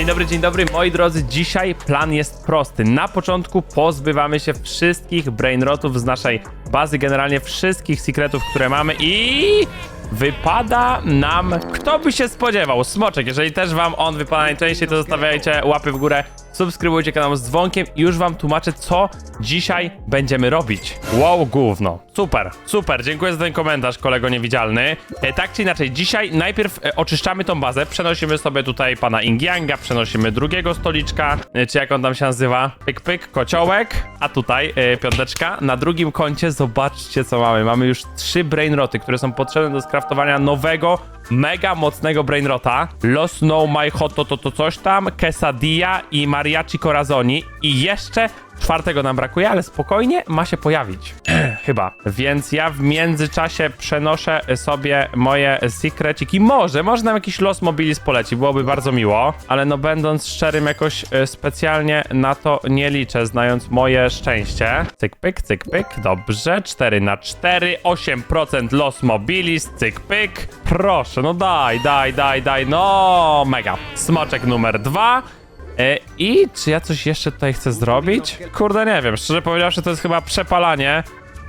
Dzień dobry, dzień dobry, moi drodzy. Dzisiaj plan jest prosty. Na początku pozbywamy się wszystkich brainrotów z naszej bazy, generalnie wszystkich secretów, które mamy i wypada nam, kto by się spodziewał, Smoczek. Jeżeli też wam on wypada najczęściej, to zostawiajcie łapy w górę, subskrybujcie kanał z dzwonkiem i już wam tłumaczę, co dzisiaj będziemy robić. Wow, gówno. Super, super, dziękuję za ten komentarz, kolego niewidzialny. E, tak czy inaczej, dzisiaj najpierw e, oczyszczamy tą bazę, przenosimy sobie tutaj pana Ingianga, przenosimy drugiego stoliczka, e, czy jak on tam się nazywa, pyk pyk, kociołek, a tutaj e, piąteczka. Na drugim koncie zobaczcie co mamy, mamy już trzy brainroty, które są potrzebne do skraftowania nowego, mega mocnego brainrota. Los No My Hot to, to, to coś tam, Quesadilla i Mariachi Corazoni i jeszcze czwartego nam brakuje, ale spokojnie ma się pojawić. Chyba. Więc ja w międzyczasie przenoszę sobie moje secreciki. Może, może nam jakiś los mobilis poleci, byłoby bardzo miło, ale no będąc szczerym, jakoś e, specjalnie na to nie liczę, znając moje szczęście. Cyk pyk, cyk pyk, dobrze, 4 na 4, 8% los mobilis, cyk pyk. Proszę, no daj, daj, daj, daj, no mega. Smoczek numer 2. E, I czy ja coś jeszcze tutaj chcę zrobić? Kurde, nie wiem. Szczerze powiedziawszy, to jest chyba przepalanie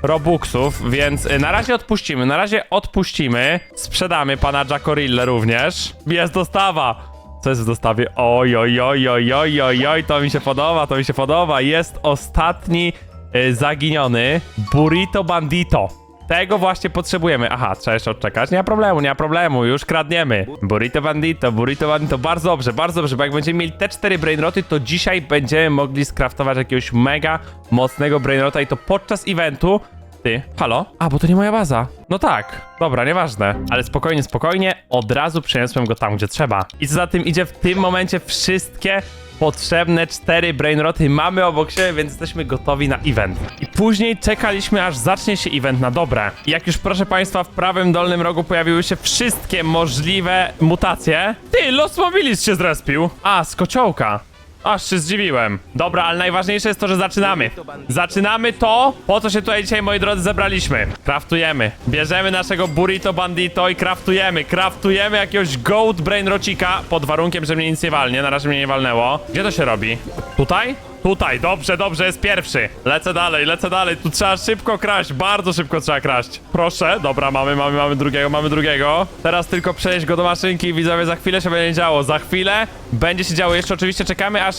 Robuxów, więc e, na razie odpuścimy. Na razie odpuścimy. Sprzedamy pana Jackorille również. Jest dostawa! Co jest w dostawie? Oj, oj, oj, oj, oj, oj, oj, to mi się podoba, to mi się podoba. Jest ostatni e, zaginiony Burrito Bandito. Tego właśnie potrzebujemy. Aha, trzeba jeszcze odczekać. Nie ma problemu, nie ma problemu. Już kradniemy. Burrito Bandito, Burrito Bandito. Bardzo dobrze, bardzo dobrze, bo jak będziemy mieli te cztery brainroty, to dzisiaj będziemy mogli skraftować jakiegoś mega mocnego brainrota i to podczas eventu. Ty, halo? A, bo to nie moja baza. No tak, dobra, nieważne. Ale spokojnie, spokojnie, od razu przeniosłem go tam, gdzie trzeba. I co za tym idzie, w tym momencie wszystkie potrzebne cztery brainroty mamy obok siebie, więc jesteśmy gotowi na event. I później czekaliśmy, aż zacznie się event na dobre. Jak już proszę państwa, w prawym dolnym rogu pojawiły się wszystkie możliwe mutacje. Ty, Los Mobilis się zrespił. A, z kociołka. Aż się zdziwiłem. Dobra, ale najważniejsze jest to, że zaczynamy. Zaczynamy to, po co się tutaj dzisiaj, moi drodzy, zebraliśmy. Kraftujemy. Bierzemy naszego burrito bandito i kraftujemy. Kraftujemy jakiegoś goat brain rocika, pod warunkiem, że mnie nic nie walnie. Na razie mnie nie walnęło. Gdzie to się robi? Tutaj? Tutaj, dobrze, dobrze, jest pierwszy. Lecę dalej, lecę dalej. Tu trzeba szybko kraść, bardzo szybko trzeba kraść. Proszę, dobra, mamy, mamy, mamy drugiego, mamy drugiego. Teraz tylko przejść go do maszynki i widzowie, za chwilę się będzie działo. Za chwilę będzie się działo. Jeszcze oczywiście czekamy, aż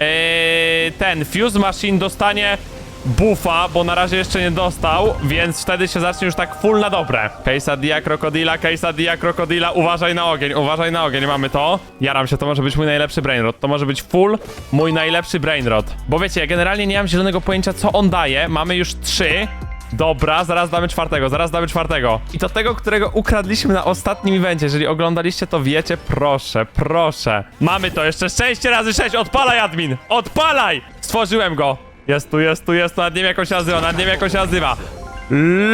ee, ten Fuse Machine dostanie buffa, bo na razie jeszcze nie dostał, więc wtedy się zacznie już tak full na dobre. Quesadilla krokodila, quesadilla krokodila, uważaj na ogień, uważaj na ogień, mamy to. Jaram się, to może być mój najlepszy brainrot, to może być full mój najlepszy brainrot. Bo wiecie, ja generalnie nie mam zielonego pojęcia, co on daje, mamy już trzy. Dobra, zaraz damy czwartego, zaraz damy czwartego. I to tego, którego ukradliśmy na ostatnim evencie. Jeżeli oglądaliście, to wiecie, proszę, proszę. Mamy to, jeszcze szczęście razy sześć, odpalaj admin, odpalaj! Stworzyłem go. Jest tu, jest tu, jest tu, nad nim jakoś nazywa, nad nim jakoś nazywa.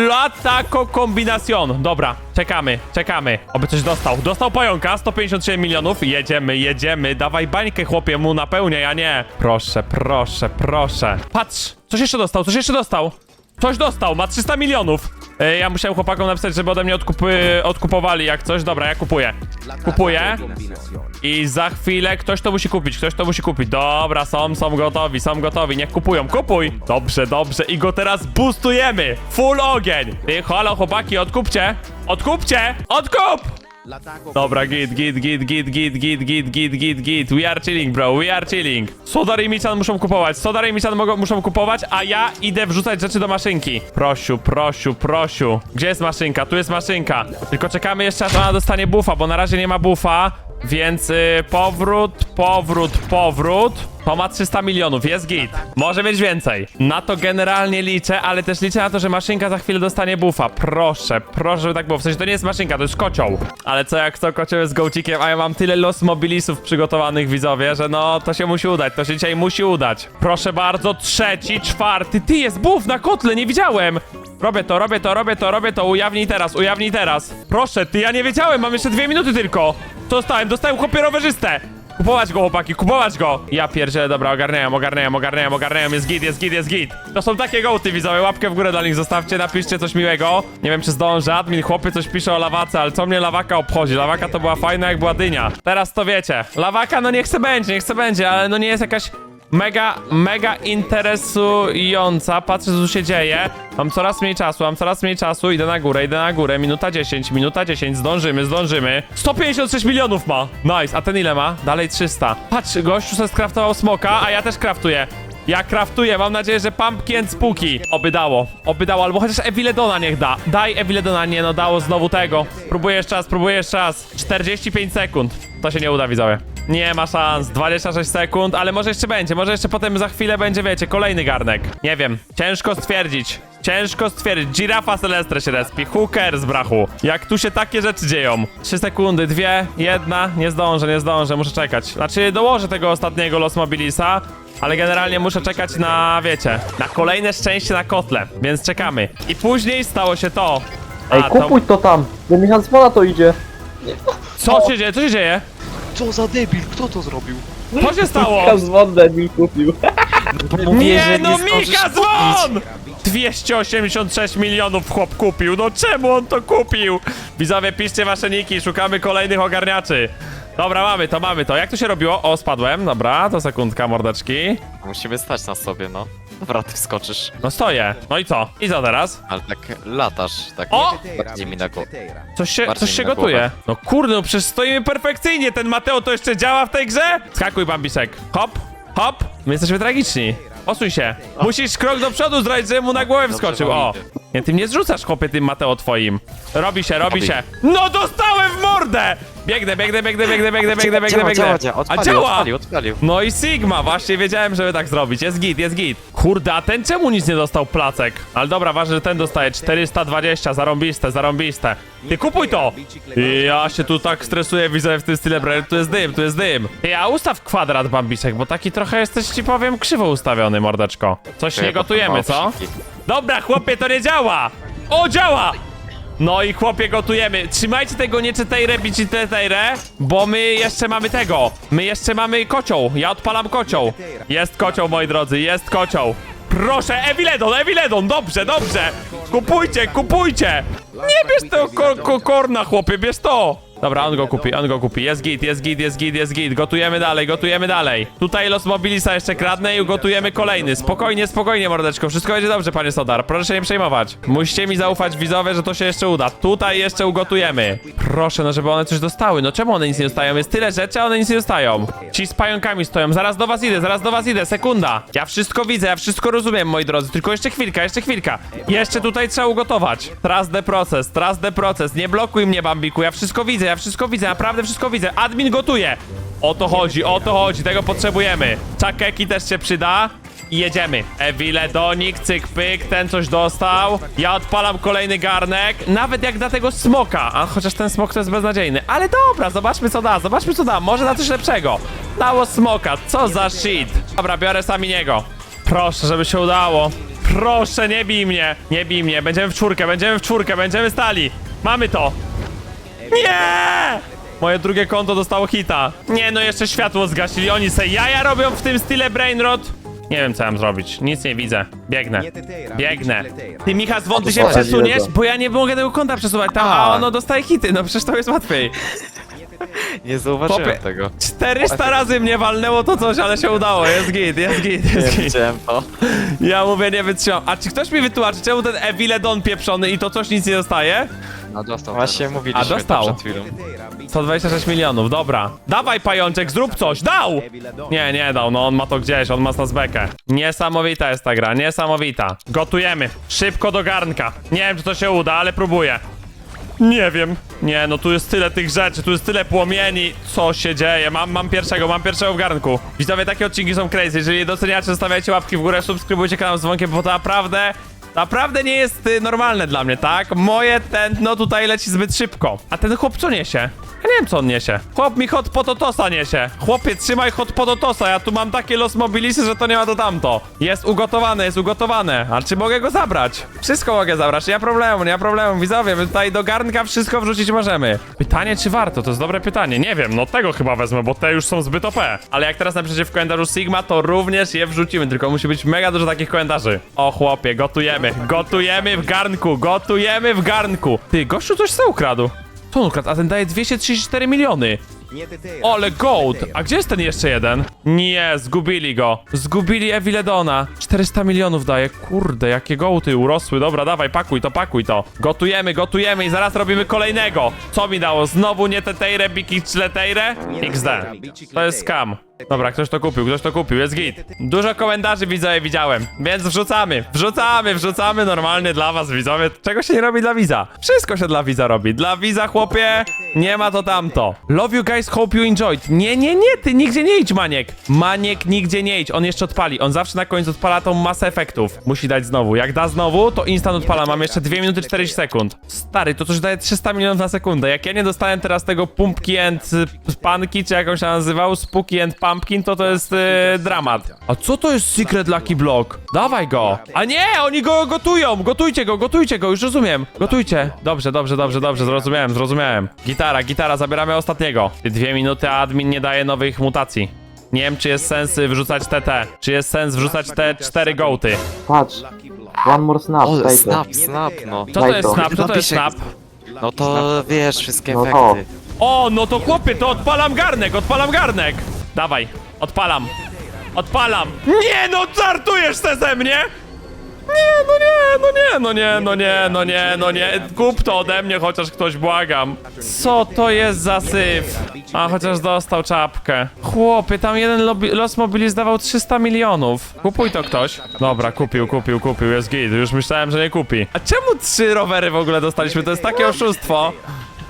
Latako kombinacjon. Dobra, czekamy, czekamy. Oby coś dostał. Dostał pająka, 157 milionów. Jedziemy, jedziemy. Dawaj bańkę, chłopie, mu napełniaj, a nie. Proszę, proszę, proszę. Patrz, coś jeszcze dostał, coś jeszcze dostał. Coś dostał, ma 300 milionów. E, ja musiałem chłopakom napisać, żeby ode mnie odkupy, odkupowali jak coś. Dobra, ja kupuję. Kupuję. I za chwilę ktoś to musi kupić, ktoś to musi kupić. Dobra, są, są gotowi, są gotowi, niech kupują, kupuj! Dobrze, dobrze, i go teraz boostujemy! Full ogień! Ty, halo, chłopaki, odkupcie! Odkupcie! Odkup! Dobra, git, git, git, git, git, git, git, git, git, git. We are chilling, bro, we are chilling. Sodar i Michan muszą kupować, Sodar i Michan mogą, muszą kupować, a ja idę wrzucać rzeczy do maszynki. Prosiu, prosiu, prosiu. Gdzie jest maszynka? Tu jest maszynka. Tylko czekamy jeszcze, aż ona dostanie buffa, bo na razie nie ma buffa. Więc y, powrót, powrót, powrót. To ma 300 milionów, jest git. Może mieć więcej. Na to generalnie liczę, ale też liczę na to, że maszynka za chwilę dostanie buffa. Proszę, proszę, żeby tak było. W sensie to nie jest maszynka, to jest kocioł. Ale co jak to kocioł jest gołcikiem, a ja mam tyle los mobilisów przygotowanych widzowie, że no to się musi udać, to się dzisiaj musi udać. Proszę bardzo, trzeci, czwarty. Ty jest buff na kotle, nie widziałem. Robię to, robię to, robię to, robię to. Ujawnij teraz, ujawnij teraz. Proszę, ty, ja nie wiedziałem, mam jeszcze dwie minuty tylko. Co dostałem? Dostałem chłopie rowerzystę. Kupować go, chłopaki, kupować go! Ja pierdzielę, dobra, ogarniają, ogarniają, ogarniają, ogarniają, jest git, jest git, jest git. To są takie gołty, widzowie, łapkę w górę dla nich zostawcie, napiszcie coś miłego. Nie wiem, czy zdążę, admin, chłopy coś pisze o lawace, ale co mnie lawaka obchodzi? Lawaka to była fajna, jak była dynia. Teraz to wiecie. Lawaka, no niech se będzie, niech se będzie, ale no nie jest jakaś mega, mega interesująca. Patrzę, co tu się dzieje. Mam coraz mniej czasu, mam coraz mniej czasu. Idę na górę, idę na górę. Minuta 10, minuta 10. Zdążymy, zdążymy. 156 milionów ma. Nice. A ten ile ma? Dalej 300. Patrz, gościu sobie skraftował smoka, a ja też kraftuję. Ja kraftuję, mam nadzieję, że pumpkin spooky. Oby dało, oby dało, albo chociaż Eviledona niech da. Daj Eviledona, nie no, dało znowu tego. Próbuję jeszcze raz, próbuję jeszcze raz. 45 sekund. To się nie uda, widzowie. Nie ma szans, 26 sekund, ale może jeszcze będzie, może jeszcze potem za chwilę będzie, wiecie, kolejny garnek. Nie wiem, ciężko stwierdzić. Ciężko stwierdzić. Girafa Celestre się respi. Hooker z brachu. Jak tu się takie rzeczy dzieją. 3 sekundy, dwie, jedna. Nie zdążę, nie zdążę, muszę czekać. Znaczy, dołożę tego ostatniego Los Mobilisa. Ale generalnie muszę czekać na, wiecie, na kolejne szczęście na kotle, więc czekamy. I później stało się to. Ej, A, kupuj to tam! Do Michała to idzie! Co się dzieje? Co się dzieje? Co za debil, kto to zrobił? Co się stało? Michał dzwon debil kupił. Nie, no Mika dzwon! 286 milionów chłop kupił, no czemu on to kupił? Widzowie, piszcie wasze niki, szukamy kolejnych ogarniaczy. Dobra, mamy to, mamy to. Jak to się robiło? O, spadłem, dobra, to sekundka, mordeczki. Musimy stać na sobie, no. Dobra, ty skoczysz. No stoję. No i co? I co teraz? Ale tak latasz, tak O! bardziej mi na głowę. Coś się, Bardziej coś mi się na gotuje. głowę. No kurde, no przecież stoimy perfekcyjnie. Ten Mateo to jeszcze działa w tej grze? Skakuj, Bambisek. Hop, hop. My jesteśmy tragiczni. Osuń się. Musisz krok do przodu zrobić, żeby mu na głowę wskoczył. wam O. idzie. Nie, ty mnie zrzucasz, chłopie, tym Mateo twoim. Robi się, robi Robi. się. No dostałem w mordę! Biegnę, biegnę, biegnę, biegnę, biegnę, biegnę, biegnę, biegnę. działa, działa. A Odpalił, działa! odpalił, odpalił. No i Sigma, właśnie wiedziałem, żeby tak zrobić. Jest git, jest git. Kurde, a ten czemu nic nie dostał placek? Ale dobra, ważne, że ten dostaje 420, zarąbiste, zarąbiste. Ty kupuj to! Ja się tu tak stresuję, widzę w tym style, bro. tu jest dym, tu jest dym. Ty, a ustaw kwadrat, Bambisek, bo taki trochę jesteś, ci powiem, krzywo ustawiony, mordeczko. Coś nie gotujemy, co? Dobra, chłopie, to nie działa! O, działa! No i chłopie, gotujemy. Trzymajcie tego nieczytejre, bicitejre, bo my jeszcze mamy tego. My jeszcze mamy kocioł. Ja odpalam kocioł. Jest kocioł, moi drodzy, jest kocioł. Proszę, Eviledon, Eviledon, dobrze, dobrze. Kupujcie, kupujcie. Nie bierz tego ko ko korna, chłopie, bierz to. Dobra, on go kupi, on go kupi. Jest git, jest git, jest git, jest git. Gotujemy dalej, gotujemy dalej. Tutaj Los Mobilisa jeszcze kradnę i gotujemy kolejny. Spokojnie, spokojnie, mordeczko. Wszystko będzie dobrze, panie Sodar. Proszę się nie przejmować. Musicie mi zaufać, widzowie, że to się jeszcze uda. Tutaj jeszcze ugotujemy. Proszę, no żeby one coś dostały. No czemu one nic nie dostają? Jest tyle rzeczy, a one nic nie dostają. Ci z pająkami stoją. Zaraz do was idę, zaraz do was idę. Sekunda. Ja wszystko widzę, ja wszystko rozumiem, moi drodzy. Tylko jeszcze chwilka, jeszcze chwilka. Jeszcze tutaj trzeba ugotować. Trust the process, trust the process. Nie blokuj mnie, Bambiku. Ja wszystko widzę, ja wszystko widzę, naprawdę wszystko widzę. Admin gotuje. O to chodzi, o to chodzi, tego potrzebujemy. Czakeki też się przyda. I jedziemy. Ewiledonik, cyk pyk, ten coś dostał. Ja odpalam kolejny garnek. Nawet jak da tego smoka. A chociaż ten smok to jest beznadziejny. Ale dobra, zobaczmy co da, zobaczmy co da. Może na coś lepszego. Dało smoka, co za shit. Dobra, biorę sami niego. Proszę, żeby się udało. Proszę, nie bij mnie. Nie bij mnie. Będziemy w czwórkę, będziemy w czwórkę, będziemy stali. Mamy to. Nie! Moje drugie konto dostało hita. Nie, no jeszcze światło zgasili. Oni se jaja robią w tym stile Brainrot. Nie wiem, co mam zrobić. Nic nie widzę. Biegnę. Biegnę. Ty, Micha, zwąt, ty się przesuniesz? Bo ja nie mogę tego konta przesuwać tam, a A. ono dostaje hity. No przecież to jest łatwiej. Nie zauważyłem Chłopie. tego. 400 razy mnie walnęło to coś, ale się udało. Jest git, jest git, Nie jest git. widziałem to. Ja mówię, nie wytrzymam. A czy ktoś mi wytłumaczy, czemu ten Eviledon pieprzony i to coś nic nie dostaje? No dostał Właśnie A, mówiliśmy dostał. to przed chwilą. 126 milionów, dobra. Dawaj pajączek, zrób coś, dał! Nie, nie dał, no on ma to gdzieś, on ma z nas bekę. Niesamowita jest ta gra, niesamowita. Gotujemy, szybko do garnka. Nie wiem, czy to się uda, ale próbuję. Nie wiem. Nie, no tu jest tyle tych rzeczy, tu jest tyle płomieni. Co się dzieje? Mam, mam pierwszego, mam pierwszego w garnku. Widzowie, takie odcinki są crazy. Jeżeli doceniacie, zostawiajcie łapki w górę, subskrybujcie kanał z dzwonkiem, bo to naprawdę... Naprawdę nie jest y, normalne dla mnie, tak? Moje tętno tutaj leci zbyt szybko. A ten chłop co niesie? Ja nie wiem, co on niesie. Chłop mi hot pototosa niesie. Chłopie, trzymaj hot pototosa, ja tu mam takie los mobilisy, że to nie ma to tamto. Jest ugotowane, jest ugotowane. A czy mogę go zabrać? Wszystko mogę zabrać, nie ma problemu, nie ma problemu. Widzowie, my tutaj do garnka wszystko wrzucić możemy. Pytanie, czy warto? To jest dobre pytanie. Nie wiem, no tego chyba wezmę, bo te już są zbyt OP. Ale jak teraz napiszecie w komentarzu Sigma, to również je wrzucimy, tylko musi być mega dużo takich komentarzy. O chłopie, gotujemy, gotujemy w garnku, gotujemy w garnku. Ty, gościu coś co ukradł. On ukradł? A ten daje 234 miliony. Ole gold! A gdzie jest ten jeszcze jeden? Nie, zgubili go. Zgubili Eviledona. 400 milionów daje. Kurde, jakie gołty urosły. Dobra, dawaj, pakuj to, pakuj to. Gotujemy, gotujemy i zaraz robimy kolejnego. Co mi dało? Znowu nie Teteire, Biki Czleteire? XD. To jest scam. Dobra, ktoś to kupił, ktoś to kupił, jest git. Dużo komentarzy widzowie widziałem, więc wrzucamy, wrzucamy, wrzucamy normalnie dla was widzowie. Czego się nie robi dla widza? Wszystko się dla widza robi. Dla widza, chłopie, nie ma to tamto. Love you guys, hope you enjoyed. Nie, nie, nie, ty nigdzie nie idź, Maniek. Maniek nigdzie nie idź, on jeszcze odpali. On zawsze na końcu odpala tą masę efektów. Musi dać znowu. Jak da znowu, to instant odpala. Mam jeszcze 2 minuty 40 sekund. Stary, to coś daje 300 milionów na sekundę. Jak ja nie dostałem teraz tego Pumpki and y, Panki, czy jak on się nazywał, Spooky and Pumpkin, to to jest y, dramat. A co to jest Secret Lucky Block? Dawaj go. A nie, oni go gotują. Gotujcie go, gotujcie go, już rozumiem. Gotujcie. Dobrze, dobrze, dobrze, dobrze, zrozumiałem, zrozumiałem. Gitara, gitara, zabieramy ostatniego. Dwie minuty, a admin nie daje nowych mutacji. Nie wiem, czy jest sens y, wrzucać TT. Czy jest sens wrzucać te cztery gołty. Patrz. One more snap, O, daj to. snap, snap, no. Co to Daj jest to. snap? Co to jest snap? No to wiesz, wszystkie No to. efekty. O, no to chłopie, to odpalam garnek, odpalam garnek. Dawaj, odpalam. Odpalam. Nie, no żartujesz se ze mnie? Nie, no nie, no nie, no nie, no nie, no nie, no nie. Kup to ode mnie, chociaż ktoś błagam. Co to jest za syf? A, chociaż dostał czapkę. Chłopie, tam jeden los mobili zdawał 300 milionów. Kupuj to ktoś. Dobra, kupił, kupił, kupił, jest git. Już myślałem, że nie kupi. A czemu trzy rowery w ogóle dostaliśmy? To jest takie oszustwo.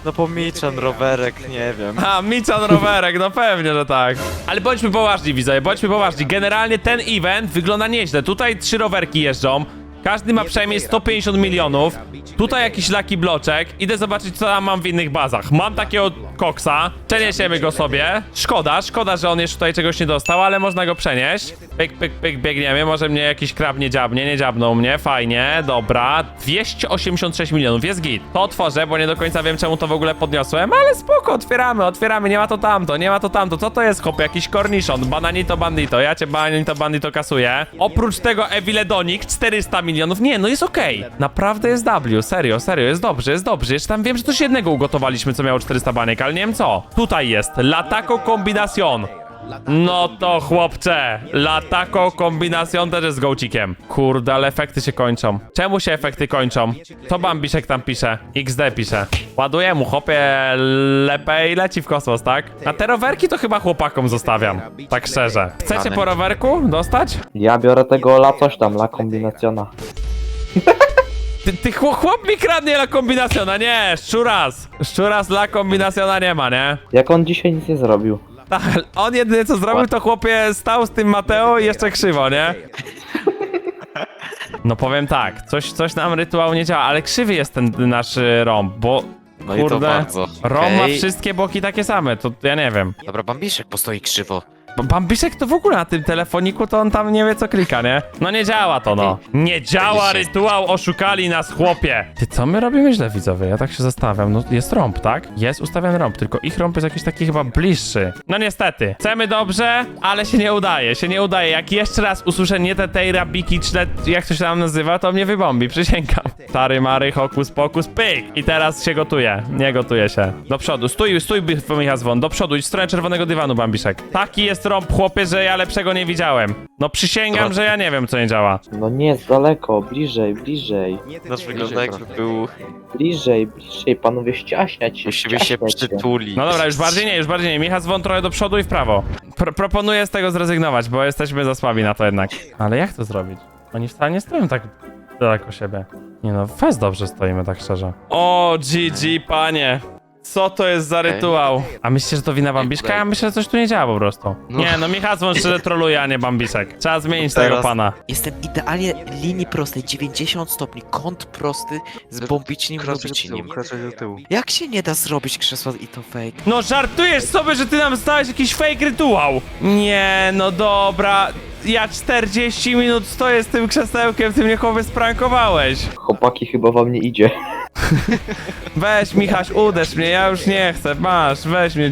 No bo Michan, rowerek, nie wiem. A, Michan rowerek, no pewnie, że tak. Ale bądźmy poważni, widzowie, bądźmy poważni. Generalnie ten event wygląda nieźle. Tutaj trzy rowerki jeżdżą. Każdy ma przynajmniej 150 milionów. Tutaj jakiś lucky bloczek. Idę zobaczyć, co tam mam w innych bazach. Mam takiego koksa. Przeniesiemy go sobie. Szkoda, szkoda, że on jeszcze tutaj czegoś nie dostał, ale można go przenieść. Pyk, pyk, pyk, biegniemy. Może mnie jakiś krab nie dziabnie, nie dziabnął mnie. Fajnie, dobra. 286 milionów, jest git. To otworzę, bo nie do końca wiem, czemu to w ogóle podniosłem, ale spoko, otwieramy, otwieramy. Nie ma to tamto, nie ma to tamto. Co to jest, hop? Jakiś korniszon. Bananito bandito. Ja cię bananito bandito kasuję. Oprócz tego Eviledonik 400 milionów. Nie, no jest okej. Naprawdę jest W, serio, serio, jest dobrze, jest dobrze. Jeszcze tam wiem, że coś jednego ugotowaliśmy, co miało 400 baniek, ale nie wiem co. Tutaj jest Lataco Combinacion. No to chłopcze, Lataco Combinacion też jest gołcikiem. Kurde, ale efekty się kończą. Czemu się efekty kończą? Co Bambisiek tam pisze? XD pisze. Ładuję mu, chłopie, lepiej leci w kosmos, tak? A te rowerki to chyba chłopakom zostawiam. Tak szczerze. Chcecie po rowerku dostać? Ja biorę tego la coś tam, la kombinacjona. Ty, ty chłop, chłop mi kradnie la kombinacjona, nie, szczuras. Szczuras la kombinacjona nie ma, nie? Jak on dzisiaj nic nie zrobił. Tak, on jedynie co zrobił, to chłopie stał z tym Mateo i jeszcze krzywo, nie? No powiem tak, coś, coś nam rytuał nie działa, ale krzywy jest ten nasz y, rąb, bo No i to kurde, bardzo. rąb ma Okej. wszystkie boki takie same, to ja nie wiem. Dobra, Bambiszek postoi krzywo. Bambiszek to w ogóle na tym telefoniku to on tam nie wie co klika, nie? No nie działa to no. Nie działa rytuał, oszukali nas chłopie. Ty co my robimy źle widzowie? Ja tak się zastanawiam. No jest rąb, tak? Jest ustawiony rąb, tylko ich rąb jest jakiś taki chyba bliższy. No niestety. Chcemy dobrze, ale się nie udaje, się nie udaje. Jak jeszcze raz usłyszę nie te Teira, Biki, czy te- jak to się tam nazywa, to mnie wybombi, przysięgam. Stary Mary, hokus pokus, pyk! I teraz się gotuje. Nie gotuje się. Do przodu. Stój, stój, Michał Zwon, do przodu. Idź w stronę czerwonego dywanu, Bambiszek. Taki jest rąb, chłopie, że ja lepszego nie widziałem. No przysięgam, Dobra. że ja nie wiem, co nie działa. No nie daleko, bliżej, bliżej. Nasz wygląda jakby był... Bliżej, bliżej, panowie ściaśniać się. Musimy się ściaśniać przytulić. No dobra, już bardziej nie, już bardziej nie. Michał Zwon trochę do przodu i w prawo. Pro proponuję z tego zrezygnować, bo jesteśmy za słabi na to jednak. Ale jak to zrobić? Oni wcale nie stoją tak daleko siebie. Nie no, fest dobrze stoimy, tak szczerze. O, GG, panie. Co to jest za rytuał? A myślicie, że to wina Bambiszka? Ja myślę, że coś tu nie działa po prostu. Nie, no Michał szczerze troluje, a nie Bambiszek. Trzeba zmienić tego Teraz- pana. Jestem idealnie linii prostej, 90 stopni, kąt prosty z bombicznym robiciniem. do tyłu. Jak się nie da zrobić krzesła i to fake? No żartujesz sobie, że ty nam stałeś jakiś fake rytuał! Nie, no dobra. Ja 40 minut stoję z tym krzesełkiem, ty mnie chłopie sprankowałeś. Chłopaki chyba wam nie idzie. Weź Michaś, uderz mnie, ja już nie chcę, masz, weź mnie.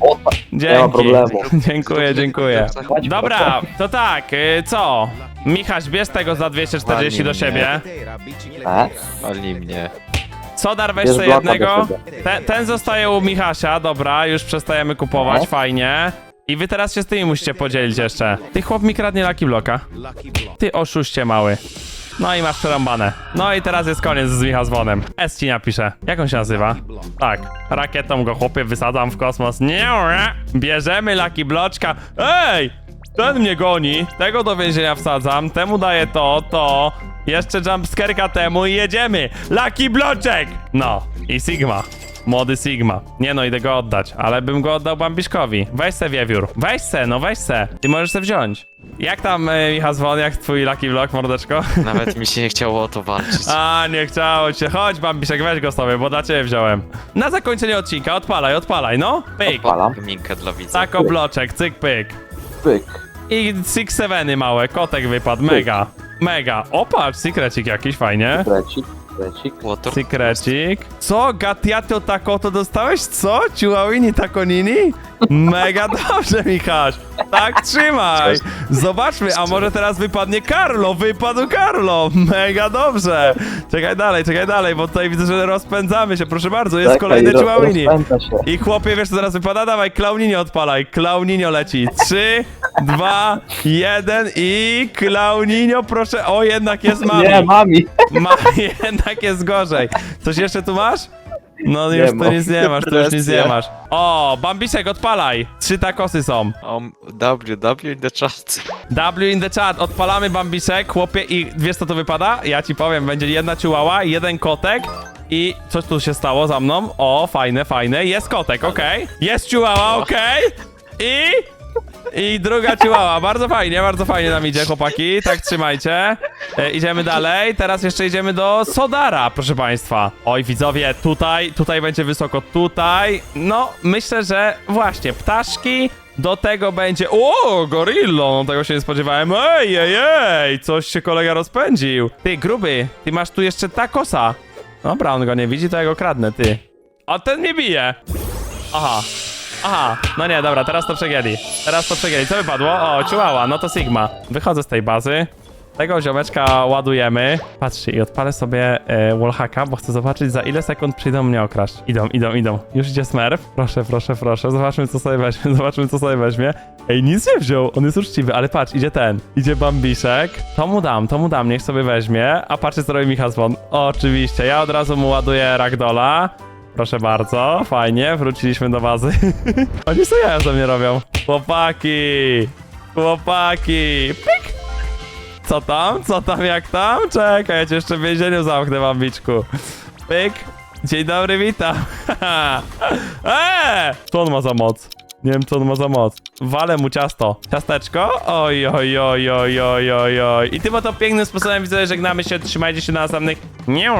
O, Dzięki. nie ma problemu. Dziękuję, dziękuję. Chodź, Dobra, to tak, y, co? Michaś, bierz tego za 240 do Walnij siebie. E? Wali mnie. Sodar weź Bierz sobie do jednego. siebie. Ten, ten zostaje u Michasia, dobra, już przestajemy kupować, No. fajnie. I wy teraz się z tymi musicie podzielić jeszcze. Ty chłop mi kradnie Lucky Bloka. Ty oszuście mały. No i masz przerąbane. No i teraz jest koniec z Michał Zwonem. S ci napisze. Jak on się nazywa? Tak. Rakietą go chłopie wysadzam w kosmos. Nie. Bierzemy Lucky Bloczka. Ej! Ten mnie goni. Tego do więzienia wsadzam. Temu daję to, to. Jeszcze jumpscarka temu i jedziemy. Lucky Bloczek! No. I Sigma. Młody Sigma. Nie no, idę go oddać, ale bym go oddał Bambiszkowi. Weź se wiewiór. Weź se, no weź se. Ty możesz se wziąć. Jak tam, y, Michał Zwon, jak twój Lucky Block, mordeczko? Nawet mi się nie chciało o to walczyć. A, nie chciało cię. Chodź, Bambiszek, weź go sobie, bo dla ciebie wziąłem. Na zakończenie odcinka, odpalaj, odpalaj, no. Pyk. Palam. Minkę dla widza. Tako bloczek, cyk, pyk. Pyk. I Six Seveny małe, kotek wypadł, mega. Mega. O, patrz, secrecik jakiś, fajnie. Krecik, krecik. Water. Secrecik. Co? Gatiato tako to dostałeś? Co? Ciuławini takonini? Mega dobrze, Michaś. Tak trzymaj. Zobaczmy, a może teraz wypadnie Carlo. Wypadł Carlo. Mega dobrze. Czekaj dalej, czekaj dalej, bo tutaj widzę, że rozpędzamy się. Proszę bardzo, jest Czekaj, kolejny ro- Ciuławini. rozpędza się. I chłopie, wiesz co teraz wypada? Dawaj, klauninio odpalaj. Klauninio leci. Trzy, dwa, jeden i klauninio, proszę. O, jednak jest mami. Nie, mami. Ma, jednak jest gorzej. Coś jeszcze tu masz? No już tu mam. nic nie masz, tu już nic nie masz. O, Bambisek, odpalaj. Trzy takosy są. Um, W, W in the chat. W in the chat, odpalamy Bambisek, chłopie i wiesz co to wypada? Ja ci powiem, będzie jedna ciułała, jeden kotek i coś tu się stało za mną. O, fajne, fajne, jest kotek, okej. Jest ciułała, okej. I... I druga ciułała, bardzo fajnie, bardzo fajnie nam idzie, chłopaki, tak trzymajcie. E, idziemy dalej, teraz jeszcze idziemy do Sodara, proszę państwa. Oj, widzowie, tutaj, tutaj będzie wysoko, tutaj. No, myślę, że właśnie, ptaszki, do tego będzie... O, gorillo, no tego się nie spodziewałem. Ej, ej, ej, coś się kolega rozpędził. Ty, gruby, ty masz tu jeszcze takosa. Dobra, on go nie widzi, to ja go kradnę, ty. A ten mnie bije. Aha. Aha, no nie, dobra, teraz to przegięli. Teraz to przegięli. Co wypadło? O, ciułała, no to Sigma. Wychodzę z tej bazy. Tego ziomeczka ładujemy. Patrzcie, i odpalę sobie e, wallhacka, bo chcę zobaczyć za ile sekund przyjdą mnie okraść. Idą, idą, idą. Już idzie Smurf. Proszę, proszę, proszę. Zobaczmy, co sobie weźmie. Zobaczmy, co sobie weźmie. Ej, nic nie wziął. On jest uczciwy, ale patrz, idzie ten. Idzie Bambiszek. To mu dam, to mu dam, niech sobie weźmie. A patrzcie, co robi Michał Zwon. Oczywiście, ja od razu mu ładuję Ragdola. Proszę bardzo, fajnie, wróciliśmy do bazy. Oni co ja ze mnie robią? Chłopaki! Chłopaki! Pik! Co tam? Co tam, jak tam? Czekaj, ja cię jeszcze w więzieniu zamknę, bambiczku. Pyk! Dzień dobry, witam! eee! Co on ma za moc? Nie wiem, co on ma za moc. Walę mu ciasto. Ciasteczko? Oj, oj, oj, oj, oj, oj, oj. I tym oto pięknym sposobem widzę, że żegnamy się. Trzymajcie się na następnych. Nie,